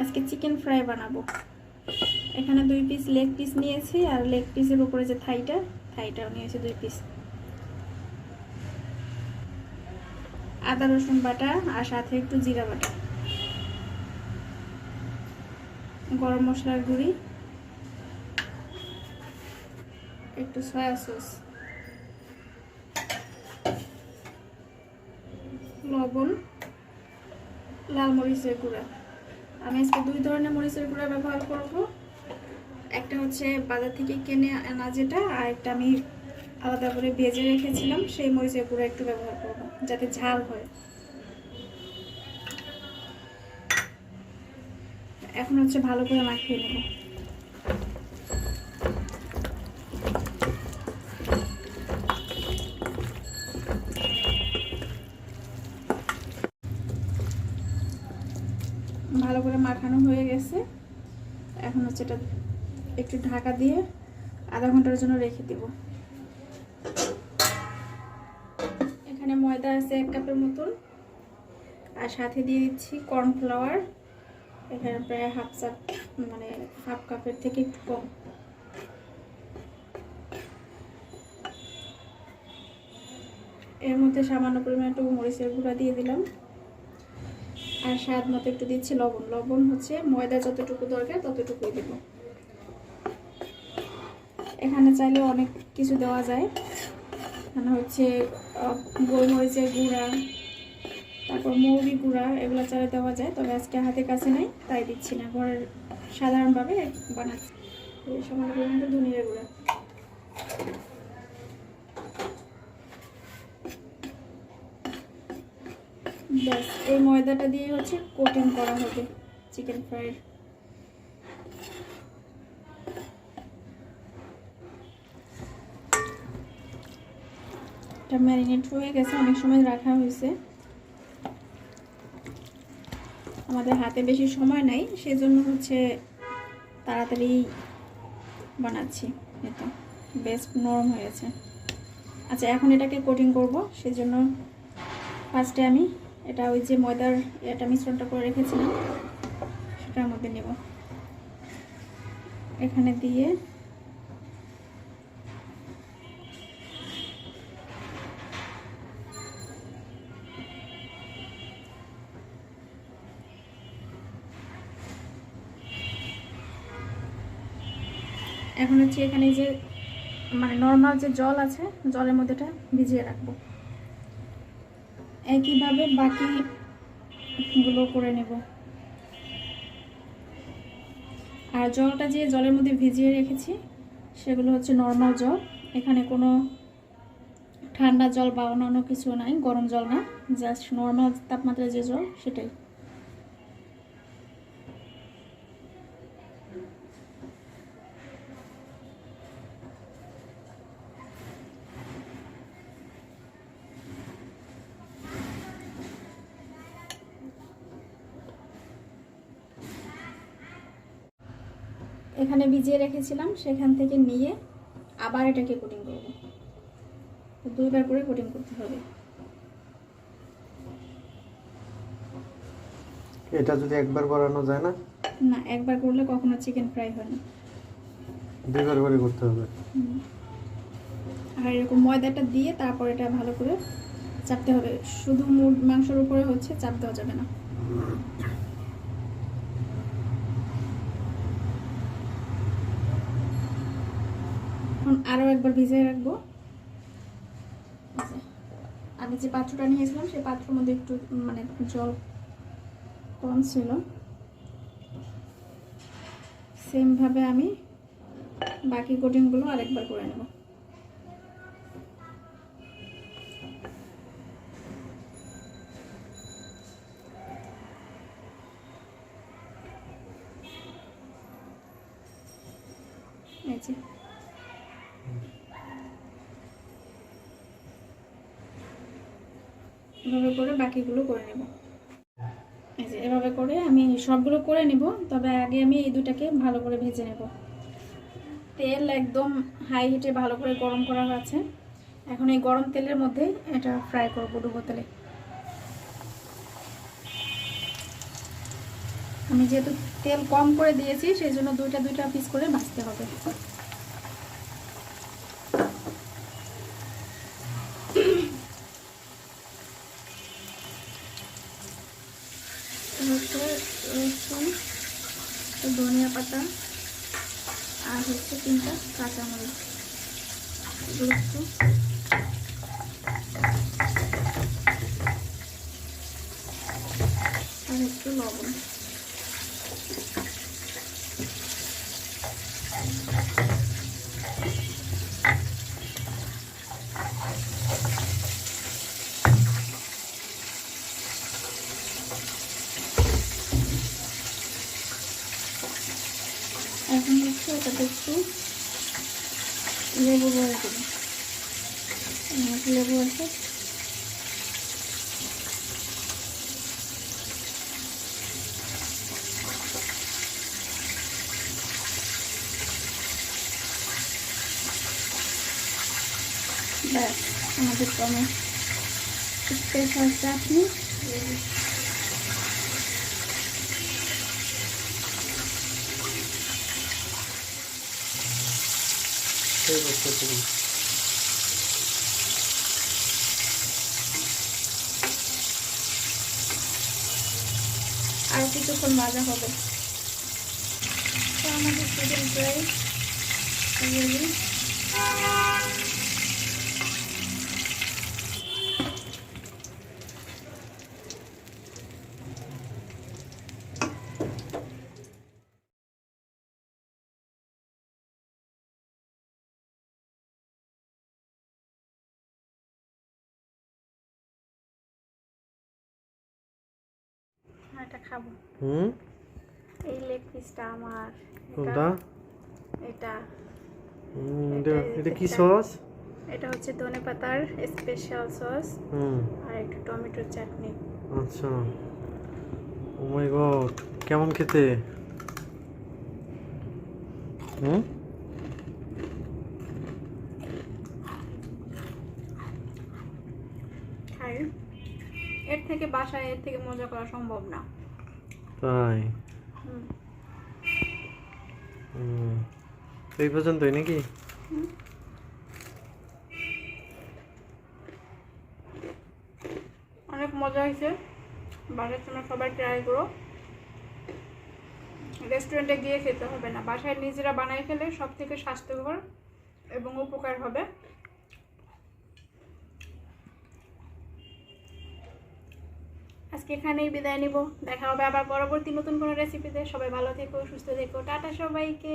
আজকে chicken fry বানাবো। এখানে দুই পিস লেগ পিস নিয়েছি, আর লেগ পিসের উপরে যে থাইটা, থাইটাও নিয়েছি দুই পিস আদা, রসুন বাটা, আর সাথে একটু জিরা বাটা। গরম মশলার গুঁড়ি। একটু সয়া সস লবণ। লাল মরিচের গুঁড়া। আমি আজকে দুই ধরনের মরিচের গুঁড়া ব্যবহার করব। একটা হচ্ছে বাজার থেকে কিনে আনা যেটা, আর একটা আমি আলাদা করে ভেজে রেখেছিলাম, সেই মরিচের গুঁড়া একটু ব্যবহার করব, যাতে ঝাল হয়। এখন হচ্ছে ভালো করে মাখিয়ে নেব। ভালো করে মাখানো হয়ে গেছে। এখন হচ্ছে এটা একটু ঢাকা দিয়ে আধা ঘণ্টার জন্য রেখে দেব। এখানে ময়দা আছে এক কাপের মতন। আর সাথে দিয়ে দিচ্ছি কর্নফ্লাওয়ার। এখানে প্রায় হাফ কাপ মানে হাফ কাপের থেকে একটু কম। এর মধ্যে সামান্য পরিমাণে একটু মরিচের গুঁড়া দিয়ে দিলাম। আর স্বাদ মতো একটু দিচ্ছি লবণ। লবণ হচ্ছে ময়দা যতটুকু দরকার ততটুকুই দেব। এখানে চাইলে অনেক কিছু দেওয়া যায়। এখানে হচ্ছে গোলমরিচের গুঁড়া, তারপর মৌরি গুঁড়া, এগুলো চালে দেওয়া যায়, তবে আজকে হাতে কাছে নাই, তাই দিচ্ছি না। ঘরের সাধারণভাবে বানাচ্ছি। এই পরিমাণে ধনিয়া গুঁড়া। ব্যাস, এই ময়দাটা দিয়ে হচ্ছে কোটিং করা হবে চিকেন ফ্রাইয়ের এটা ম্যারিনেট হয়ে গেছে, অনেক সময় রাখা হয়েছে। আমাদের হাতে বেশি সময় নাই, সেজন্য হচ্ছে তাড়াতাড়ি বানাচ্ছি এটা বেশ নরম হয়েছে আচ্ছা এখন এটাকে কোটিং করব, সেজন্য ফার্স্টে আমি এটা ওই যে ময়দার এটা মিশ্রণটা করে রেখেছিলাম, সেটার মধ্যে নেব। এখানে দিয়ে এখন হচ্ছে এখানে যে মানে নর্মাল যে জল আছে, জলের মধ্যে এটা ভিজিয়ে রাখব। একইভাবে বাকিগুলো করে নেব। আর জলটা যে জলের মধ্যে ভিজিয়ে রেখেছি, সেগুলো হচ্ছে নর্মাল জল। এখানে কোনো ঠান্ডা জল বা অন্যান্য কিছু নাই, গরম জল না জাস্ট নর্মাল তাপমাত্রায় যে জল, সেটাই। এখানে ভিজিয়ে রেখেছিলাম সেখান থেকে নিয়ে আবার এটাকে কোটিং করব। দুইবার করে কোটিং করতে হবে। এটা যদি একবার করানো যায় না? না একবার করলে কখনো চিকেন ফ্রাই হয় না। দুইবার করে করতে হবে। আর এরকম ময়দাটা দিয়ে তারপর এটা ভালো করে চাপতে হবে। শুধু মাংসের উপরে হচ্ছে চাপ দেওয়া যাবে না। এখন আরও একবার ভিজিয়ে রাখব। আমি যে পাত্রটা নিয়েছিলাম, সেই পাত্রের মধ্যে একটু মানে জল কম ছিল। সেমভাবে আমি বাকি কোটিংগুলো আরেকবার করে নেব। এই যে। এভাবে করে বাকিগুলো করে নেব। এই যে এভাবে করে আমি সবগুলো করে নেব, তবে আগে আমি এই দুটাকে ভালো করে ভেজে নেব। তেল একদম হাই হিটে ভালো করে গরম করা হয়েছে। এখন এই গরম তেলের মধ্যে এটা ফ্রাই করব ডুবো তেলে। আমি যেহেতু তেল কম করে দিয়েছি, সেই জন্য দুইটা দুইটা পিস করে ভাজতে হবে হচ্ছে রসুন ধনিয়া পাতা আর হচ্ছে তিনটা কাঁচামরিচ। এগুলো একটু আর একটু লবণ। এখন হচ্ছে ওটাতে একটু লেবু ভরে দেবো লেবু আছে। ব্যাস আমাদের টমেটো। স্পেশাল চাটনি সেই বুঝতে আর কিছুক্ষণ ভাজা হবে। তো আমাদের চিকেন ফ্রাই রেডি খাব। হুম? এই লেগ পিসটা আমার। কোনটা? এটা। এটা এটা কি সস এটা হচ্ছে ধনে পাতার স্পেশাল সস হুম। আর একটু টমেটোর চাটনি। আচ্ছা। ও মাই গড কেমন খেতে? হুম? এর থেকে বাসায় এর থেকে মজা করা সম্ভব না। তাই? এই পর্যন্তই নাকি? অনেক মজা হয়েছে। বাসায় তোমরা সবাই ট্রাই করো। রেস্টুরেন্টে গিয়ে খেতে হবে না। বাসায় নিজেরা বানাই খেলে সব থেকে স্বাস্থ্যকর এবং উপকার হবে। আজকে এখানেই বিদায় নিব। দেখা হবে আবার পরবর্তী নতুন কোনো রেসিপিতে সবাই ভালো থেকো, সুস্থ থেকো। টাটা সবাইকে।